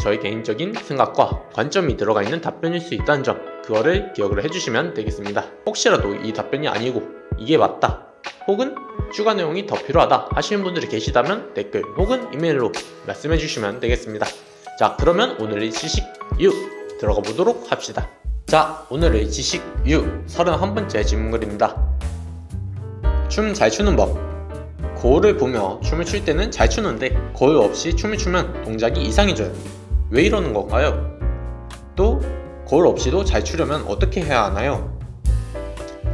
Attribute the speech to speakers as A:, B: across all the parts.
A: 저의 개인적인 생각과 관점이 들어가 있는 답변일 수 있다는 점 그거를 기억을 해주시면 되겠습니다. 혹시라도 이 답변이 아니고 이게 맞다 혹은 추가 내용이 더 필요하다 하시는 분들이 계시다면 댓글 혹은 이메일로 말씀해 주시면 되겠습니다. 자 그러면 오늘의 지식 U 들어가 보도록 합시다. 자 오늘의 지식 U 31번째 질문글입니다. 춤 잘 추는 법 거울을 보며 춤을 출 때는 잘 추는데 거울 없이 춤을 추면 동작이 이상해져요. 왜 이러는 건가요? 또 거울 없이도 잘 추려면 어떻게 해야 하나요?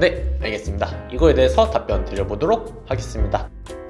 A: 네, 알겠습니다. 이거에 대해서 답변 드려보도록 하겠습니다.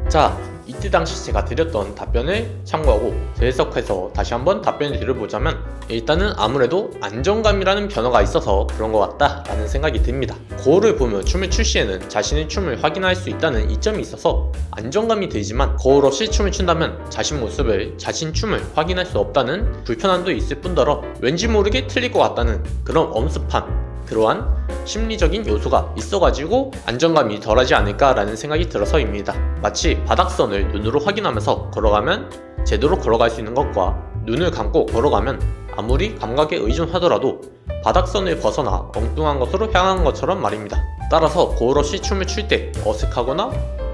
A: 자, 이때 당시 제가 드렸던 답변을 참고하고 재해석해서 다시 한번 답변을 드려보자면 일단은 아무래도 안정감이라는 변화가 있어서 그런 것 같다라는 생각이 듭니다. 거울을 보며 춤을 출 시에는 자신의 춤을 확인할 수 있다는 이점이 있어서 안정감이 들지만 거울 없이 춤을 춘다면 자신 모습을 자신 춤을 확인할 수 없다는 불편함도 있을 뿐더러 왠지 모르게 틀릴 것 같다는 그런 엄습한 그러한 심리적인 요소가 있어가지고 안정감이 덜하지 않을까라는 생각이 들어서입니다. 마치 바닥선을 눈으로 확인하면서 걸어가면 제대로 걸어갈 수 있는 것과 눈을 감고 걸어가면 아무리 감각에 의존하더라도 바닥선을 벗어나 엉뚱한 것으로 향한 것처럼 말입니다. 따라서 거울 없이 춤을 출 때 어색하거나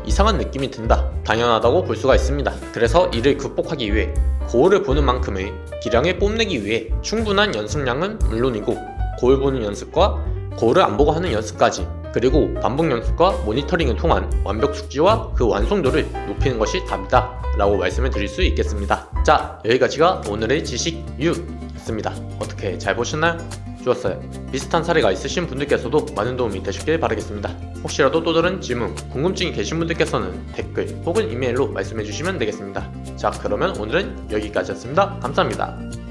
A: 이상한 느낌이 든다. 당연하다고 볼 수가 있습니다. 그래서 이를 극복하기 위해 거울을 보는 만큼의 기량을 뽐내기 위해 충분한 연습량은 물론이고 거울 보는 연습과 거울을 안 보고 하는 연습까지 그리고 반복 연습과 모니터링을 통한 완벽 숙지와 그 완성도를 높이는 것이 답이다 라고 말씀을 드릴 수 있겠습니다. 자 여기까지가 오늘의 지식 U였습니다. 어떻게 잘 보셨나요? 좋았어요. 비슷한 사례가 있으신 분들께서도 많은 도움이 되셨길 바라겠습니다. 혹시라도 또 다른 질문, 궁금증이 계신 분들께서는 댓글 혹은 이메일로 말씀해 주시면 되겠습니다. 자 그러면 오늘은 여기까지였습니다. 감사합니다